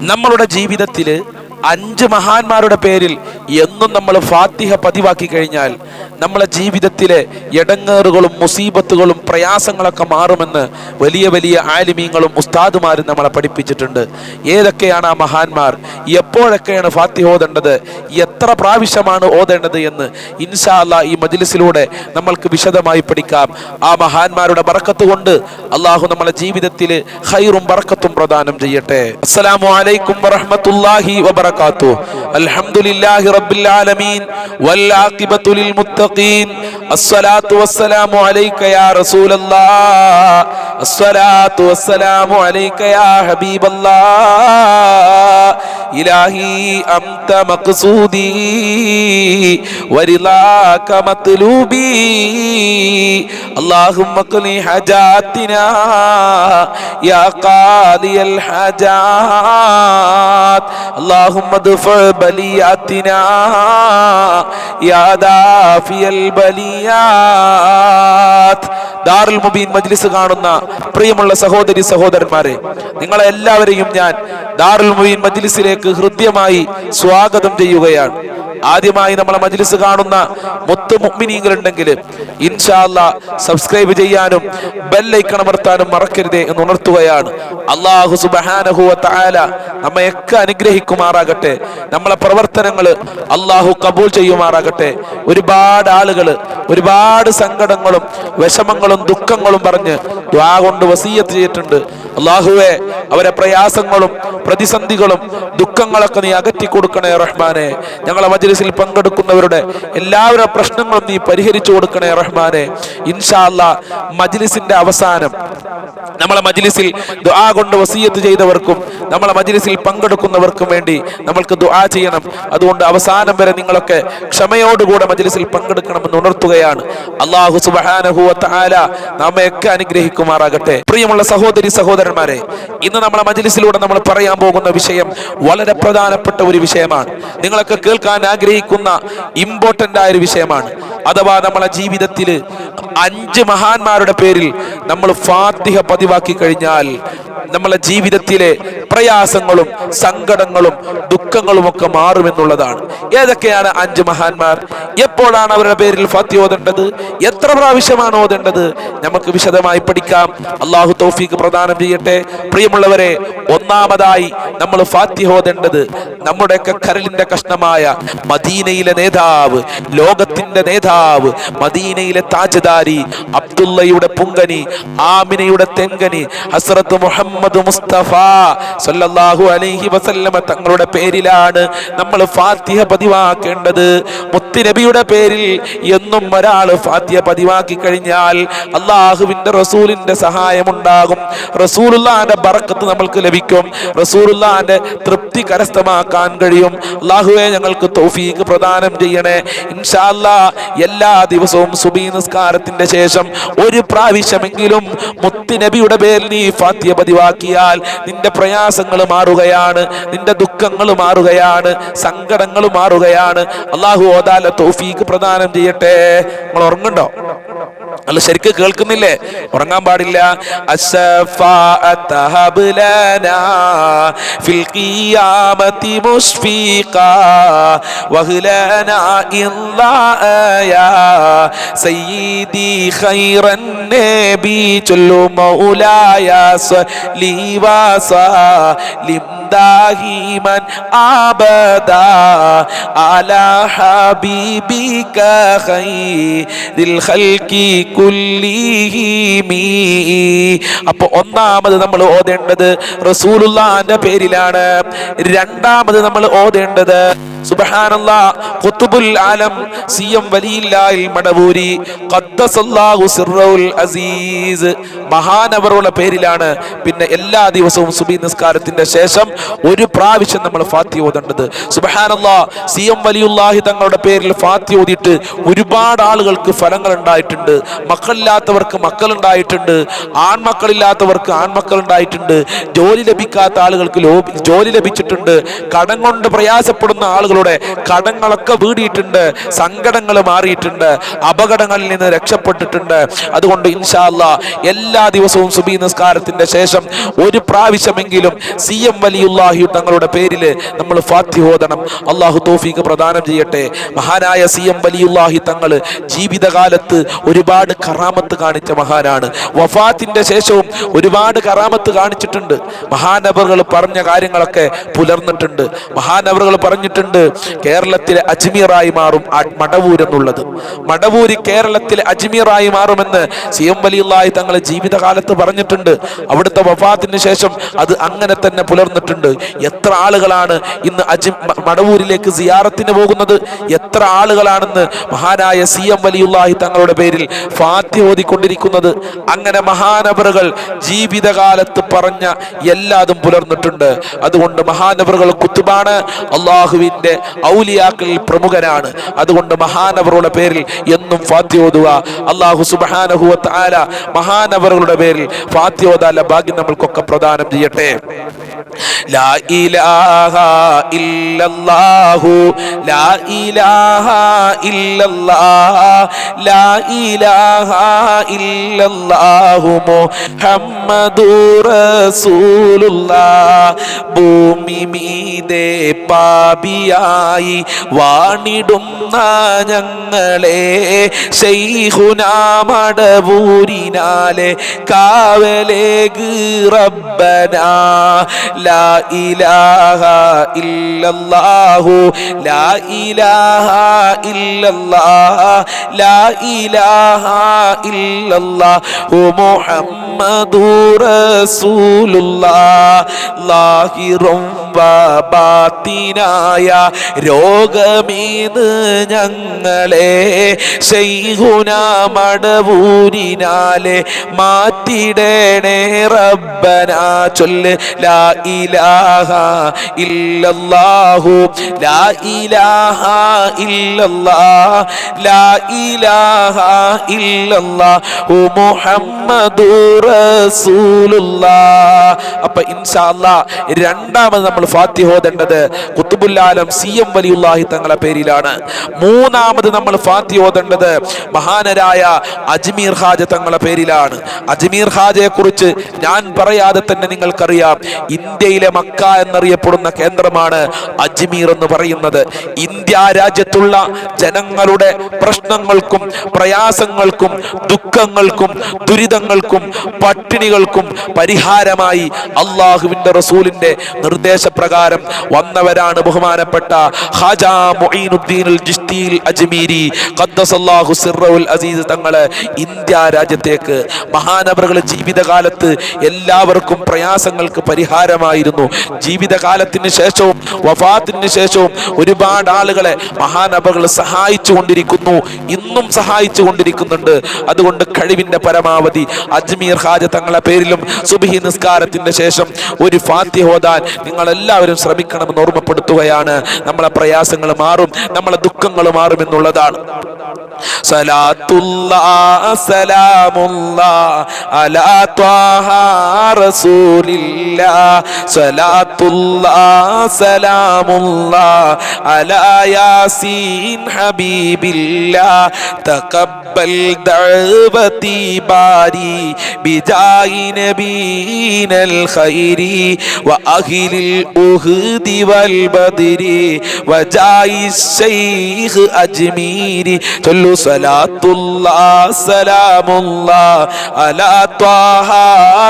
നമ്മളുടെ ജീവിതത്തിൽ അഞ്ച് മഹാന്മാരുടെ പേരിൽ എന്നും നമ്മൾ ഫാത്തിഹ പതിവാക്കി കഴിഞ്ഞാൽ നമ്മളെ ജീവിതത്തിലെ എടങ്ങേറുകളും മുസീബത്തുകളും പ്രയാസങ്ങളൊക്കെ മാറുമെന്ന് വലിയ വലിയ ആലിമീങ്ങളും ഉസ്താദുമാരും നമ്മളെ പഠിപ്പിച്ചിട്ടുണ്ട്. ഏതൊക്കെയാണ് ആ മഹാന്മാർ? എപ്പോഴൊക്കെയാണ് ഫാത്തിഹ ഓതേണ്ടത്? എത്ര പ്രാവശ്യമാണ് ഓതേണ്ടത് എന്ന് ഇൻഷാ അല്ലാ ഈ മജിലിസിലൂടെ നമ്മൾക്ക് വിശദമായി പഠിക്കാം. ആ മഹാന്മാരുടെ ബറക്കത്ത് കൊണ്ട് അള്ളാഹു നമ്മളെ ജീവിതത്തിൽ ഹൈറും ബറക്കത്തും പ്രദാനം ചെയ്യട്ടെ. അസ്സലാമു അലൈക്കും വറഹ്മത്തുള്ളാഹി വബറകാതുഹു. അൽഹംദുലില്ലാഹി റബ്ബിൽ العالمين والعاقبة للمتقين. الصلاة والسلام عليك يا رسول الله. الصلاة والسلام عليك يا حبيب الله. إلهي أنت مقصودي ورضاك مطلوبي. اللهم اقضي حاجاتنا يا قاضي الحاجات. اللهم ادفع بلياتنا يا دافي البليات ദാറുൽ മുബീൻ മജ്ലിസ് കാണുന്ന പ്രിയമുള്ള സഹോദരി സഹോദരന്മാരെ നിങ്ങളെ എല്ലാവരെയും ഞാൻ ദാറുൽ മുബീൻ മജ്ലിസിലേക്ക് ഹൃദ്യമായി സ്വാഗതം ചെയ്യുകയാണ് ആദ്യമായി നമ്മളെ മജ്ലിസ് കാണുന്ന മൊത്ത മുക്മിനീങ്ങൾ ഉണ്ടെങ്കിൽ ഇൻഷാല്ല സബ്സ്ക്രൈബ് ചെയ്യാനും ബെല്ലൈക്കൺ അമർത്താനും മറക്കരുതേ എന്ന് ഉണർത്തുകയാണ്. അള്ളാഹു സുബഹാനഹുവ തആല നമ്മയൊക്കെ അനുഗ്രഹിക്കുമാറാകട്ടെ. നമ്മളെ പ്രവർത്തനങ്ങൾ അള്ളാഹു കബൂൾ ചെയ്യുമാറാകട്ടെ. ഒരുപാട് ആളുകൾ ഒരുപാട് സങ്കടങ്ങളും വിഷമങ്ങളും ദുഃഖങ്ങളും പറഞ്ഞ് ദ്വാ കൊണ്ട് വസീയത്ത് ചെയ്തിട്ടുണ്ട്. അള്ളാഹുവെ അവരെ പ്രയാസങ്ങളും പ്രതിസന്ധികളും ദുഃഖങ്ങളൊക്കെ നീ അകറ്റി കൊടുക്കണേ റഹ്മാനെ. ഞങ്ങളെ മജ്ലിസിൽ പങ്കെടുക്കുന്നവരുടെ എല്ലാവരുടെ പ്രശ്നങ്ങളും നീ പരിഹരിച്ചു കൊടുക്കണേ റഹ്മാനെ. ഇൻഷാല്ല മജ്ലിസിന്റെ അവസാനം നമ്മളെ മജ്ലിസിൽ ദുആ കൊണ്ട് വസീയത്ത് ചെയ്തവർക്കും നമ്മളെ മജ്ലിസിൽ പങ്കെടുക്കുന്നവർക്കും വേണ്ടി നമ്മൾക്ക് ദുആ ചെയ്യണം. അതുകൊണ്ട് അവസാനം വരെ നിങ്ങളൊക്കെ ക്ഷമയോടുകൂടെ മജ്ലിസിൽ പങ്കെടുക്കണമെന്ന് ഉണർത്തുകയാണ്. അള്ളാഹു വ തആല നമ്മയൊക്കെ അനുഗ്രഹിക്കുമാറാകട്ടെ. പ്രിയമുള്ള സഹോദരി സഹോദരന്മാരെ ഇന്ന് നമ്മളെ മജ്ലിസിലൂടെ നമ്മൾ പറയാൻ പോകുന്ന വിഷയം വളരെ പ്രധാനപ്പെട്ട ഒരു വിഷയമാണ്. നിങ്ങളൊക്കെ കേൾക്കാൻ ആഗ്രഹിക്കുന്ന ഇമ്പോർട്ടന്റ് ആയ ഒരു വിഷയമാണ്. അഥവാ നമ്മളെ ജീവിതത്തിൽ അഞ്ച് മഹാന്മാരുടെ പേരിൽ നമ്മൾ ഫാത്തിഹ പതിവാക്കി കഴിഞ്ഞാൽ നമ്മളെ ജീവിതത്തിലെ പ്രയാസങ്ങളും സങ്കടങ്ങളും ദുഃഖങ്ങളും ഒക്കെ മാറുമെന്നുള്ളതാണ് ഏതൊക്കെയാണ് അഞ്ച് മഹാന്മാർ? എപ്പോഴാണ് അവരുടെ പേരിൽ ഫാത്തി ഓതേണ്ടത്? എത്ര പ്രാവശ്യമാണ് ഓതേണ്ടത്? നമുക്ക് വിശദമായി പഠിക്കാം. അള്ളാഹു തൗഫീഖ് പ്രദാനം ചെയ്യട്ടെ. പ്രിയമുള്ളവരെ ഒന്നാമതായി നമ്മൾ ഫാത്തി ഓതേണ്ടത് നമ്മുടെയൊക്കെ കരലിന്റെ കഷ്ണമായ മദീനയിലെ നേതാവ് ലോകത്തിന്റെ നേതാവ് മദീനയിലെ താജദാരി അബ്ദുള്ളയുടെ പുങ്കനി ആമിനയുടെ തെങ്കനി ഹസ്രത്ത് മുഹമ്മദ് മുസ്തഫ സല്ലല്ലാഹു അലൈഹി വസല്ലമ തങ്ങളുടെ പേരിലാണ് നമ്മൾ ഫാത്തിഹ പതിവാക്കേണ്ടത്. മുത്തുനബിയുടെ പേരിൽ എന്നും ഒരാൾ ഫാത്തിഹ പതിവാക്കി കഴിഞ്ഞാൽ അള്ളാഹുവിന്റെ റസൂലിന്റെ സഹായം ഉണ്ടാകും റസൂലുള്ളാന്റെ ബറക്കത്ത് നമ്മൾക്ക് ലഭിക്കും. റസൂലുള്ളാന്റെ തൃപ്തി കരസ്ഥമാക്കാൻ കഴിയും. അള്ളാഹുവെ ഞങ്ങൾക്ക് തൗഫീഖ് പ്രദാനം ചെയ്യണേ. ഇൻഷാല്ല എല്ലാ ദിവസവും സുബീ നിസ്കാരത്തിന്റെ ശേഷം ഒരു പ്രാവശ്യമെങ്കിലും മുത്തുനബിയുടെ പേരിൽ നീ ഫാത്തിഹ പതിവാക്കിയാൽ നിന്റെ പ്രയാസങ്ങൾ മാറുകയാണ് നിന്റെ ദുഃഖങ്ങൾ മാറുകയാണ് സങ്കടങ്ങൾ മാറുകയാണ്. അള്ളാഹു ഓദാല തൗഫീഖ് പ്രദാനം ചെയ്യട്ടെ. നിങ്ങൾ ഉറങ്ങുണ്ടോ അല്ല ശരിക്ക് കേൾക്കുന്നില്ലേ? ഉറങ്ങാൻ പാടില്ല. അസ്സഫാഅത്ത ഹബ് ലനാ ഫിൽ ഖിയാമത്തി അപ്പൊ ഒന്നാമത് നമ്മൾ ഓതേണ്ടത് റസൂലുള്ളാന്റെ പേരിലാണ്. രണ്ടാമത് നമ്മൾ ഓതേണ്ടത് ആലം മടവൂരി ഖദ്ദസല്ലാഹു സിർറൗൽ അസീസ്. മഹാനവറുടെ പേരിലാണ് പിന്നെ എല്ലാ ദിവസവും സുബി നിസ്കാരത്തിന്റെ ശേഷം ഒരു പ്രാവശ്യം നമ്മൾ ഫാത്തി ഓതേണ്ടത്. സുബഹാനല്ലാ സി എം വലിയുല്ലാഹി തങ്ങളുടെ പേരിൽ ഫാത്തി ഓതിയിട്ട് ഒരുപാട് ആളുകൾക്ക് ഫലങ്ങൾ ഉണ്ടായിട്ടുണ്ട് മക്കളില്ലാത്തവർക്ക് മക്കൾ ഉണ്ടായിട്ടുണ്ട് ആൺമക്കളില്ലാത്തവർക്ക് ആൺമക്കൾ ഉണ്ടായിട്ടുണ്ട് ജോലി ലഭിക്കാത്ത ആളുകൾക്ക് ജോലി ലഭിച്ചിട്ടുണ്ട്. കടം കൊണ്ട് പ്രയാസപ്പെടുന്ന ആളുകളോട് കടങ്ങളൊക്കെ വീടിയിട്ടുണ്ട് സങ്കടങ്ങൾ മാറിയിട്ടുണ്ട് അപകടങ്ങളിൽ നിന്ന് രക്ഷപ്പെട്ടിട്ടുണ്ട്. അതുകൊണ്ട് ഇൻഷാല്ല എല്ലാ ദിവസവും സുബി നിസ്കാരത്തിന്റെ ശേഷം ഒരു പ്രാവശ്യമെങ്കിലും സി എം വലിയുല്ലാഹി തങ്ങളുടെ പേരിൽ നമ്മൾ ഫാത്തി ഓതണം. അള്ളാഹു തോഫീക്ക് പ്രദാനം ചെയ്യട്ടെ. മഹാനായ സി എം വലിയുല്ലാഹി തങ്ങൾ ജീവിതകാലത്ത് ഒരുപാട് കറാമത്ത് കാണിച്ച മഹാനാണ്. വഫാത്തിന്റെ ശേഷവും ഒരുപാട് കറാമത്ത് കാണിച്ചിട്ടുണ്ട്. മഹാനവറുകൾ പറഞ്ഞ കാര്യങ്ങളൊക്കെ പുലർന്നിട്ടുണ്ട്. മഹാനവറുകൾ പറഞ്ഞിട്ടുണ്ട് കേരളത്തിലെ അജ്മീറായി മാറും മടവൂർ എന്നുള്ളത്. മടവൂര് കേരളത്തിലെ അജ്മീറായി മാറുമെന്ന് സി എം വലിയുള്ളായി തങ്ങളെ ജീവിതകാലത്ത് പറഞ്ഞിട്ടുണ്ട്. അവിടുത്തെ വഫാത്തിന് ശേഷം അത് അങ്ങനെ തന്നെ പുലർന്നിട്ടുണ്ട്. എത്ര ആളുകളാണ് ഇന്ന് അജി മടവൂരിലേക്ക് സിയാറത്തിന് പോകുന്നത്? എത്ര ആളുകളാണെന്ന് മഹാനായ സി എം വലിയുള്ളാഹി തങ്ങളുടെ പേരിൽ ഫാത്തി ഓതിക്കൊണ്ടിരിക്കുന്നത്. അങ്ങനെ മഹാനവറുകൾ ജീവിതകാലത്ത് പറഞ്ഞ എല്ലാതും പുലർന്നിട്ടുണ്ട്. അതുകൊണ്ട് മഹാനവറുകൾ കുത്തുബാണ്. അള്ളാഹുവിന്റെ ഔലിയാക്കളിൽ പ്രമുഖനാണ്. അതുകൊണ്ട് മഹാനവറുടെ പേരിൽ എന്നും ഫാത്യോതുക അള്ളാഹു സുബാനഹുവത്ത് ആല മഹാനവറുകളുടെ പേരിൽ അല്ല ഭാഗ്യം നമ്മൾക്കൊക്കെ പ്രദാനം ചെയ്യട്ടെ. ലാ ഇലാഹ ലാ ഇലാഹ ലാ ഇലാഹ ഇല്ലല്ലാഹു ഭൂമി മീതെ പാപിയായി വാണിടുന്ന ഞങ്ങളെ ശൈഹുനാമടവൂരിനാലെ കാവലേക്ക് റബ്ബന. ലാ ഇലാഹ ഇല്ലല്ലാഹു. ലാ ഇലാഹ ഇല്ലല്ലാഹ്. ലാ ഇലാഹ ഇല്ലല്ലാഹു. മുഹമ്മദുർ റസൂലുള്ളാഹ് ലാഹിറും ബാത്തിനായ രോഗമീത് ഞങ്ങളെ ശൈഹുന മടവൂരിനാലെ മാറ്റിടണേ റബ്ബന. ചൊല്ല് ലാ ഇലാഹ ഇല്ലല്ലാഹു ലാ ഇലാഹ ഇല്ലാ ലാ ഇലാഹ ഇല്ലല്ലാഹു റസൂലുള്ളാഹ് അപ്പൊ ഇൻഷാ അല്ലാ രണ്ടാമത് നമ്മൾ ഫാത്തി ഓതേണ്ടത് കുത്തുബുല്ലാലം സി എം വലിയുല്ലാഹി തങ്ങളെ പേരിലാണ്. മൂന്നാമത് നമ്മൾ ഫാത്തി ഓതേണ്ടത് മഹാനരായ അജ്മീർ ഹാജ തങ്ങളെ പേരിലാണ്. അജ്മീർ ഹാജയെ കുറിച്ച് ഞാൻ പറയാതെ തന്നെ നിങ്ങൾക്കറിയാം. ഇന്ത്യയിലെ മക്ക എന്നറിയപ്പെടുന്ന കേന്ദ്രമാണ് അജ്മീർ എന്ന് പറയുന്നത്. ഇന്ത്യ രാജ്യത്തുള്ള ജനങ്ങളുടെ പ്രശ്നങ്ങൾക്കും പ്രയാസങ്ങൾക്കും ദുഃഖങ്ങൾക്കും ദുരിതങ്ങൾക്കും പട്ടിണികൾക്കും പരിഹാരമായി അള്ളാഹുവിന്റെ റസൂലിന്റെ നിർദ്ദേശപ്രകാരം വന്നവരാണ് ബഹുമാനപ്പെട്ട ഹാജാ അജ്മീരി ഖദ്ദസല്ലാഹു അസീസ് തങ്ങൾ ഇന്ത്യ രാജ്യത്തേക്ക് മഹാനവറുകൾ ജീവിതകാലത്ത് എല്ലാവർക്കും പ്രയാസങ്ങൾക്ക് പരിഹാരമായിരുന്നു. ജീവിതകാലത്തിന് ശേഷവും വഫാത്തിന് ശേഷവും ഒരുപാട് ആളുകളെ മഹാനവറുകൾ സഹായിച്ചു കൊണ്ടിരിക്കുന്നു. ഇന്നും സഹായിച്ചു കൊണ്ടിരിക്കുന്നുണ്ട്. അതുകൊണ്ട് കഴിവിന്റെ പരമാവധി അജ്മീർ ഹാജ തങ്ങളെ പേരിലും സുബിഹി നിസ്കാരത്തിന്റെ ശേഷം ഒരു ഫാത്തി ഹോദാൻ നിങ്ങൾ എല്ലാവരും ശ്രമിക്കണമെന്ന് ഓർമ്മപ്പെടുത്തുകയാണ്. നമ്മളെ പ്രയാസങ്ങൾ മാറും നമ്മളെ ദുഃഖങ്ങൾ മാറും എന്നുള്ളതാണ്. ഹബീബില്ല. തകബൽ ബാരി ബിജായി നബീനൽ ഖൈരി وأهل الأهد والبدر وجاي الشيخ أجميري صلوا صلاة الله سلام الله على طه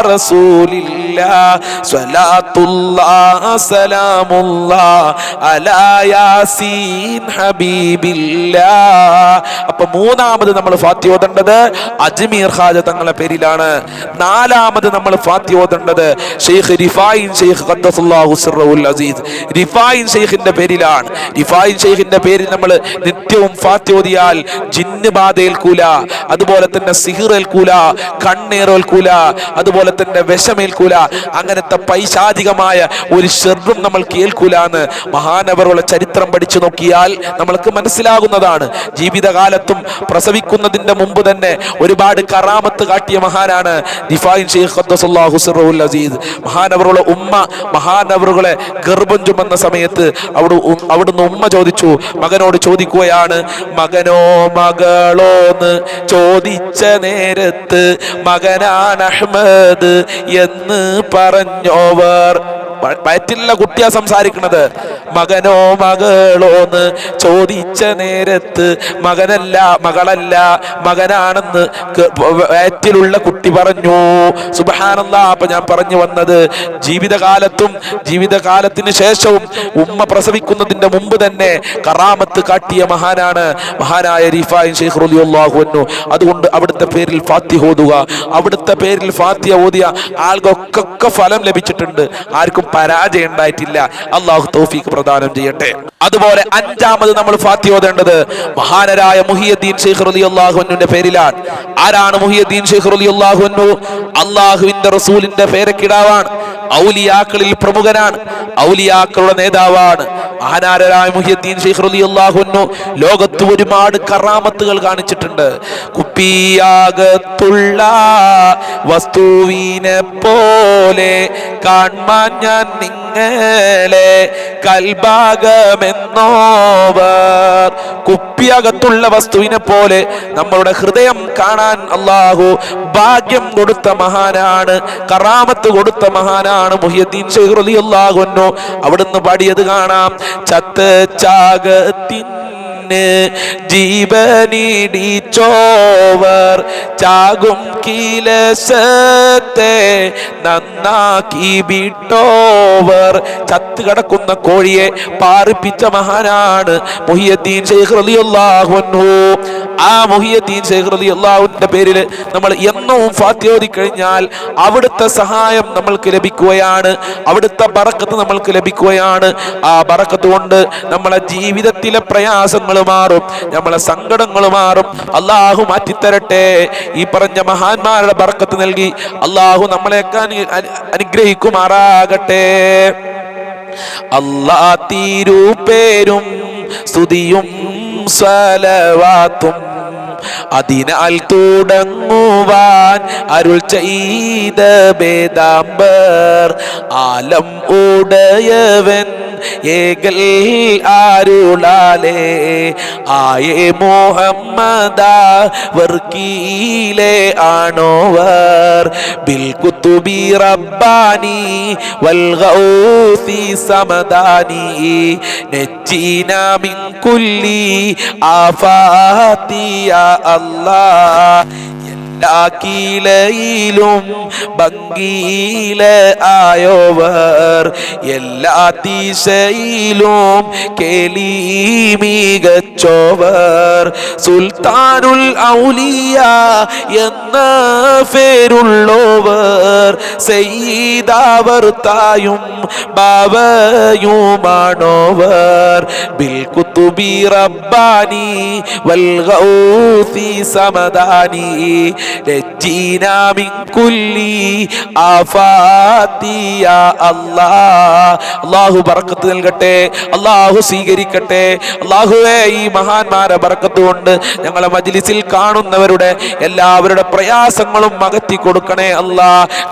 رسول الله صلاة الله سلام الله على ياسين حبيب الله അപ്പൊ മൂന്നാമത് നമ്മൾ ഫാത്തി ഓതേണ്ടത് അജ്മീർ ഖാജ തങ്ങളെ പേരിലാണ് നാലാമത് നമ്മൾ ഫാത്തി ഓതേണ്ടത് ഷെയ്ഖ് റിഫായിൻ ഷെയ്ഖ് ഖദ്ദസുല്ലാഹു സിറുൽ അസീസ്. റിഫായിൻ ഷെയ്ഖിന്റെ പേരിലാണ്. റിഫായിൻ ഷെയ്ഖിന്റെ പേരിൽ നമ്മൾ നിത്യവും ഫാത്തി ഓതിയാൽ ജിന്ന് ഏൽക്കൂല അതുപോലെ തന്നെ സിഹിർ ഏൽക്കൂല കണ്ണേറേൽക്കൂല അതുപോലെ തന്നെ വിഷമേൽക്കൂല അങ്ങനത്തെ പൈശാചികമായ ഒരു ഷെറും നമ്മൾ കേൾക്കൂല എന്ന് മഹാനവറുള്ള ചരിത്രം പഠിച്ചു നോക്കിയാൽ നമ്മൾക്ക് മനസ്സിലാകുന്നതാണ്. ജീവിതകാലത്തും പ്രസവിക്കുന്നതിന്റെ മുമ്പ് തന്നെ ഒരുപാട് കറാമത്ത് കാട്ടിയ മഹാനാണ് ദിഫായിൻ മഹാനവറുള്ള ഉമ്മ മഹാനവറുകളെ ഗർഭം ചുമന്ന സമയത്ത് അവിടെ അവിടുന്ന് ഉമ്മ ചോദിച്ചു മകനോട് ചോദിക്കുകയാണ് മകനോ മകളോന്ന് ചോദിച്ച നേരത്ത് മകനാണ് അഹ്മദ് എന്ന് പറഞ്ഞോവർ. വയറ്റിലുള്ള കുട്ടിയാ സംസാരിക്കുന്നത് മകനോ മകളോന്ന് ചോദിച്ച നേരത്ത് മകനല്ല മകളല്ല മകനാണെന്ന് വയറ്റിലുള്ള കുട്ടി പറഞ്ഞു സുബഹാനല്ല അപ്പൊ ഞാൻ പറഞ്ഞു വന്നത് ജീവിതകാലത്തും ജീവിതകാലത്തിന് ശേഷവും ഉമ്മ പ്രസവിക്കുന്നതിന്റെ മുമ്പ് തന്നെ കറാമത്ത് കാട്ടിയ മഹാനാണ് മഹാനായ റിഫായിൻ ഷെയ്ഖ് അതുകൊണ്ട് അവിടുത്തെ പേരിൽ ഫാത്തി ഓതുക. അവിടുത്തെ പേരിൽ ഫാത്തിഹ ഓതിയ ആൾക്കൊക്കെ ഫലം ലഭിച്ചിട്ടുണ്ട്. ആർക്കും പരാജയം ഉണ്ടായിട്ടില്ല. അള്ളാഹു തൗഫീഖ് പ്രദാനം ചെയ്യട്ടെ. അതുപോലെ അഞ്ചാമത് നമ്മൾ ഫാത്തി ഓതേണ്ടത് മഹാനരായ മുഹിയദ്ദീൻ ഷെയ്ഖ് റളിയല്ലാഹു അൻഹുവിന്റെ പേരിലാണ്. ആരാണ് മുഹിയദ്ദീൻ ഷെയ്ഖ് റളിയല്ലാഹു അൻഹു അള്ളാഹുവിന്റെ റസൂലിന്റെ പേരക്കിടാവാണ്. ഔലിയാക്കളിൽ പ്രമുഖനാണ്. ഔലിയാക്കളുടെ നേതാവാണ്. മഹാനാരായ മുഹിയുദ്ദീൻ ഷെയ്ഖ് ലോകത്ത് ഒരുപാട് കറാമത്തുകൾ കാണിച്ചിട്ടുണ്ട്. കുപ്പിയാകത്തുള്ള വസ്തുവിനെ പോലെ കാൺമാൻ ഞാൻ നിങ്ങളെ കൽഭാഗമെന്നോവർ. കുപ്പിയകത്തുള്ള വസ്തുവിനെ പോലെ നമ്മളുടെ ഹൃദയം കാണാൻ അള്ളാഹു ഭാഗ്യം കൊടുത്ത മഹാനാണ് കറാമത്ത് കൊടുത്ത മഹാനാണ് മുഹ്യദ്ദീൻ ഷെയ്ഖ് റളിയല്ലാഹു അൻഹു. അവിടുന്ന് പാടിയത് കാണാം ചത്ത് ചാകത്തിൻ ജീവനിടിച്ചോവർ ചാകും കീലസത്തെ നന്നാക്കി വിട്ടോവർ. ചത്ത് കിടക്കുന്ന കോഴിയെ പാറിപ്പിച്ച മഹാനാണ് മുഹിയുദ്ദീൻ ഷെയ്ഖ് റളിയല്ലാഹു അൻഹു. ആ മുഹിയുദ്ദീൻ ഷെയ്ഖ് റളിയല്ലാഹുവിന്റെ പേരിൽ നമ്മൾ എന്നും ഫാത്യോതി കഴിഞ്ഞാൽ അവിടുത്തെ സഹായം നമ്മൾക്ക് ലഭിക്കുകയാണ്. അവിടുത്തെ ബറക്കത്ത് നമ്മൾക്ക് ലഭിക്കുകയാണ്. ആ ബറക്കത്ത് കൊണ്ട് നമ്മളെ ജീവിതത്തിലെ പ്രയാസങ്ങൾ മാറും. നമ്മളെ സങ്കടങ്ങൾ മാറും. അള്ളാഹു മാറ്റിത്തരട്ടെ. ഈ പറഞ്ഞ മഹാന്മാരുടെ ബർക്കത്ത് നൽകി അള്ളാഹു നമ്മളെയൊക്കെ അനു- അനു- അനുഗ്രഹിക്കുമാറാകട്ടെ. അല്ലാ തീരുപേരും സ്തുതിയും സലവാത്തും അതിനാൽ തുടങ്ങുവാൻ അരുൾ ചെയ്ത ബേദാംബർ ആലം ഉടയവൻ ഏകൽ ആരുളാലേ ആയേ മുഹമ്മദ വർക്കീലെ ആണോവർ? ബിൽ കുത്തുബി റബ്ബാനി വൽഗൗസി സമദാനി. നജ്ജീന മിൻ കുല്ലി ആഫാതി യാ അല്ലാഹ്. എല്ലാ ഭംഗിയില ആയോവർ എല്ലാ ദിശയിലും കേലി മികച്ചോവർ സുൽത്താനുൽ ഔലിയ എന്ന പേരുള്ളോവർ സെയ്താവർ തായും ബാവയുമാണോവർ. ബിൽകുത്തുബി റബ്ബാനി വൽ ഗൗസി സമദാനി മിൻ കുല്ലി ആഫാതി യാ അല്ലാഹ്. അല്ലാഹു ബർക്കത്ത് നൽകട്ടെ അല്ലാഹു സ്വീകരിക്കട്ടെ. അല്ലാഹുവേ ഈ മഹാന്മാരെ ബർക്കത്ത് കൊണ്ട് ഞങ്ങളെ മജ്ലിസിൽ കാണുന്നവരുടെ എല്ലാവരുടെ പ്രയാസങ്ങളും അകറ്റി കൊടുക്കണേ അല്ല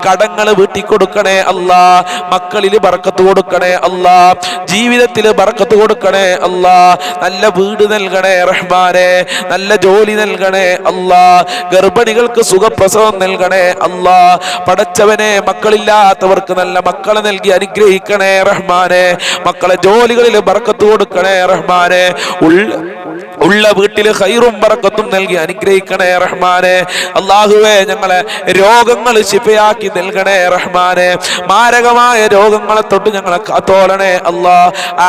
കടങ്ങൾ വീട്ടി കൊടുക്കണേ അല്ല മക്കളിൽ ബർക്കത്ത് കൊടുക്കണേ അല്ല ജീവിതത്തിൽ ബർക്കത്ത് കൊടുക്കണേ അല്ല നല്ല വീട് നൽകണേ റഹ്മാനെ. നല്ല ജോലി നൽകണേ അല്ലാ ഗർഭിണികൾക്ക് സുഖപ്രസവം നൽകണേ. അല്ലാ പടച്ചവനെ മക്കളില്ലാത്തവർക്ക് നല്ല മക്കളെ നൽകി അനുഗ്രഹിക്കണേ റഹ്മാനെ. മക്കളെ ജോലികളിൽ ബർക്കത്ത് കൊടുക്കണേ റഹ്മാനെ. ഉള്ള ഉള്ള വീട്ടിൽ ഹൈറും പറക്കത്തും നൽകി അനുഗ്രഹിക്കണേ റഹ്മാനെ. അള്ളാഹുവേ ഞങ്ങളെ രോഗങ്ങൾ ശിഫയാക്കി നൽകണേ റഹ്മാനെ. മാരകമായ രോഗങ്ങളെ തൊട്ട് ഞങ്ങളെ കാത്തോളണേ. അള്ളാ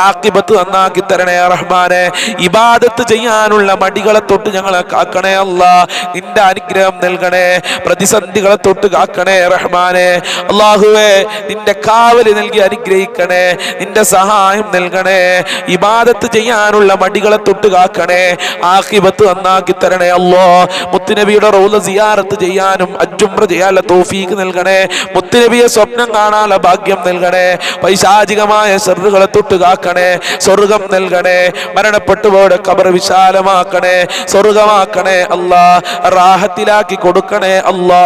ആക്കിബത്ത് നന്നാക്കി തരണേ റഹ്മാനെ. ഇബാദത്ത് ചെയ്യാനുള്ള മടികളെ തൊട്ട് ഞങ്ങളെ കാക്കണേ അല്ലാ. നിന്റെ അനുഗ്രഹം നൽകണേ. പ്രതിസന്ധികളെ തൊട്ട് കാക്കണേ റഹ്മാനെ. അള്ളാഹുവേ നിന്റെ കാവൽ നൽകി അനുഗ്രഹിക്കണേ. നിന്റെ സഹായം നൽകണേ. ഇബാദത്ത് ചെയ്യാനുള്ള മടികളെ തൊട്ട് കാക്കണേ ആക്കിബത്ത് നന്നാക്കി തരണേ അല്ലോ മുത്തുനബിയുടെ റോൾ സിയാറത്ത് ചെയ്യാനും അജുംറ ചെയ്യാനുള്ള തോഫീക്ക് നൽകണേ. മുത്തുനബിയെ സ്വപ്നം കാണാനുള്ള ഭാഗ്യം നൽകണേ. പൈശാചികമായ സെറുകളെ തൊട്ട് കാക്കണേ സ്വർഗം നൽകണേ. മരണപ്പെട്ടുപോയുടെ കബർ വിശാലമാക്കണേ. സ്വർഗമാക്കണേ അല്ലാ റാഹത്തിലാക്കി കൊടുക്കണേ അല്ലാ.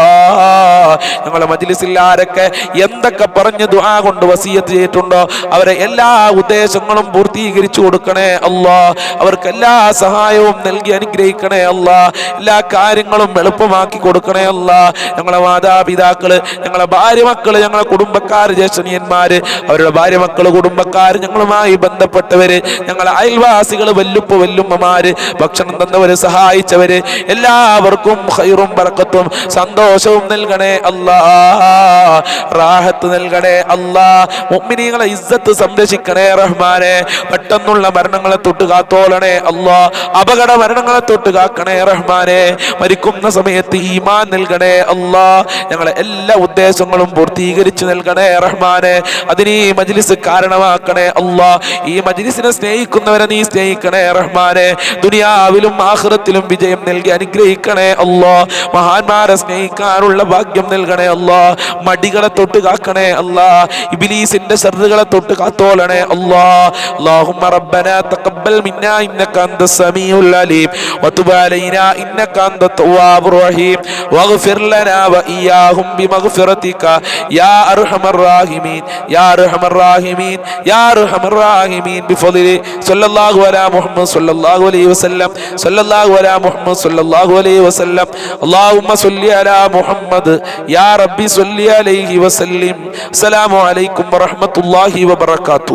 ഞങ്ങളെ മജ്ലിസിൽ ആരൊക്കെ എന്തൊക്കെ പറഞ്ഞ് ദുആ കൊണ്ട് വസീയത്ത് ചെയ്തിട്ടുണ്ടോ അവരെ എല്ലാ ഉദ്ദേശങ്ങളും പൂർത്തീകരിച്ചു കൊടുക്കണേ അല്ലാ. അവർക്ക് എല്ലാ സഹായവും നൽകി അനുഗ്രഹിക്കണേ അല്ലാ. എല്ലാ കാര്യങ്ങളും എളുപ്പമാക്കി കൊടുക്കണേ അല്ലാ. ഞങ്ങളെ മാതാപിതാക്കൾ ഞങ്ങളെ ഭാര്യ മക്കൾ ഞങ്ങളെ കുടുംബക്കാർ ജ്യേഷ്ഠനിയന്മാര് അവരുടെ ഭാര്യ മക്കൾ കുടുംബക്കാർ ഞങ്ങളുമായി ബന്ധപ്പെട്ടവര് ഞങ്ങളെ അയൽവാസികൾ വല്ലുപ്പ വല്ലുമ്മമാര് ഭക്ഷണം തന്നവര് സഹായിച്ചവര് എല്ലാവർക്കും ഹൈറും ബറക്കത്തും സന്തോഷവും നൽകണേ അല്ലാ റാഹത്ത് നൽകണേ അല്ലാ മുഅ്മിനീങ്ങളെ ഇസ്സത്ത് സംരക്ഷിക്കണേ റഹ്മാനെ. പെട്ടെന്നുള്ള മരണങ്ങളെ തൊട്ട് കാത്തോളണേ അല്ലാ അപകട മരണങ്ങളെ തൊട്ട് കാക്കണേ റഹ്മാനെ. മരിക്കുന്ന സമയത്ത് ഈമാൻ നൽകണേ അല്ലാ ഞങ്ങളെ എല്ലാ ഉദ്ദേശങ്ങളും പൂർത്തീകരിച്ചു നൽകണേ റഹ്മാനെ. അതിന് ഈ മജ്ലിസ് കാരണമാക്കണേ അല്ലാ ഈ മജ്ലിസിനെ സ്നേഹിക്കുന്നവരെ നീ സ്നേഹിക്കണേ റഹ്മാനെ. ദുനിയാവിലും ആഖിറത്തിലും വിജയം നൽകി അനുഗ്രഹിക്കണേ അല്ലാ മഹാന്മാരെ സ്നേഹിക്കാനുള്ള ഭാഗ്യം നൽകണേ അല്ലാ മടികളെ തൊട്ട് കാക്കണേ അല്ലാ ഇബിലീസിന്റെ ഷർറുകളെ തൊട്ട് കാത്തോളണേ അല്ലാ اللهم ربنا تقبل منا انك انت السميع العليم وتب علينا انك انت التواب الرحيم واغفر لنا واياهم بمغفرتك يا ارحم الراحمين يا ارحم الراحمين يا ارحم الراحمين بفضل صلى الله على محمد صلى الله عليه وسلم صلى الله على محمد صلى الله عليه وسلم اللهم അള്ളാഹുമ്മ സൊല്ലി അലാ മുഹമ്മദ്. യാ റബ്ബി സൊല്ലി അലൈഹി വസല്ലിം. അസ്സലാമു അലൈക്കും വറഹ്മത്തുള്ളാഹി വബറകാതുഹു